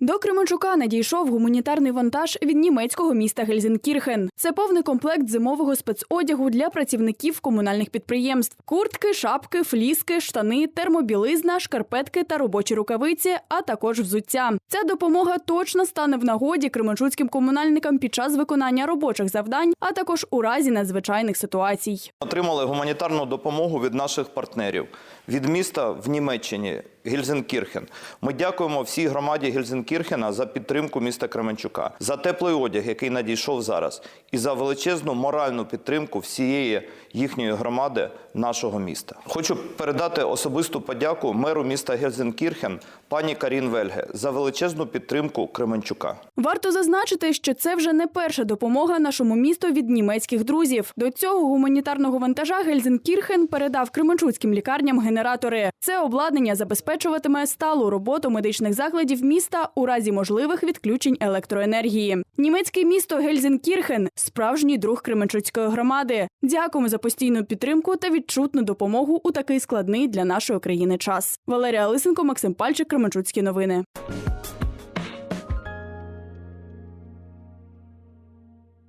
До Кременчука надійшов гуманітарний вантаж від німецького міста Гельзенкірхен. Це повний комплект зимового спецодягу для працівників комунальних підприємств: куртки, шапки, фліски, штани, термобілизна, шкарпетки та робочі рукавиці, а також взуття. Ця допомога точно стане в нагоді кременчуцьким комунальникам під час виконання робочих завдань, а також у разі надзвичайних ситуацій. Отримали гуманітарну допомогу від наших партнерів від міста в Німеччині Гельзенкірхен. Ми дякуємо всій громаді Гельзенкірхена за підтримку міста Кременчука, за теплий одяг, який надійшов зараз, і за величезну моральну підтримку всієї їхньої громади нашого міста. Хочу передати особисту подяку меру міста Гельзенкірхен пані Карін Вельге за величезну підтримку Кременчука. Варто зазначити, що це вже не перша допомога нашому місту від німецьких друзів. До цього гуманітарного вантажа Гельзенкірхен передав кременчуцьким лікарням генератори. Це обладнання забезпечуватиме сталу роботу медичних закладів міста у разі можливих відключень електроенергії. Німецьке місто Гельзенкірхен справжній друг Кременчуцької громади. Дякуємо за постійну підтримку та відчутну допомогу у такий складний для нашої країни час. Валерія Лисенко, Максим Пальчик, Кременчуцькі новини.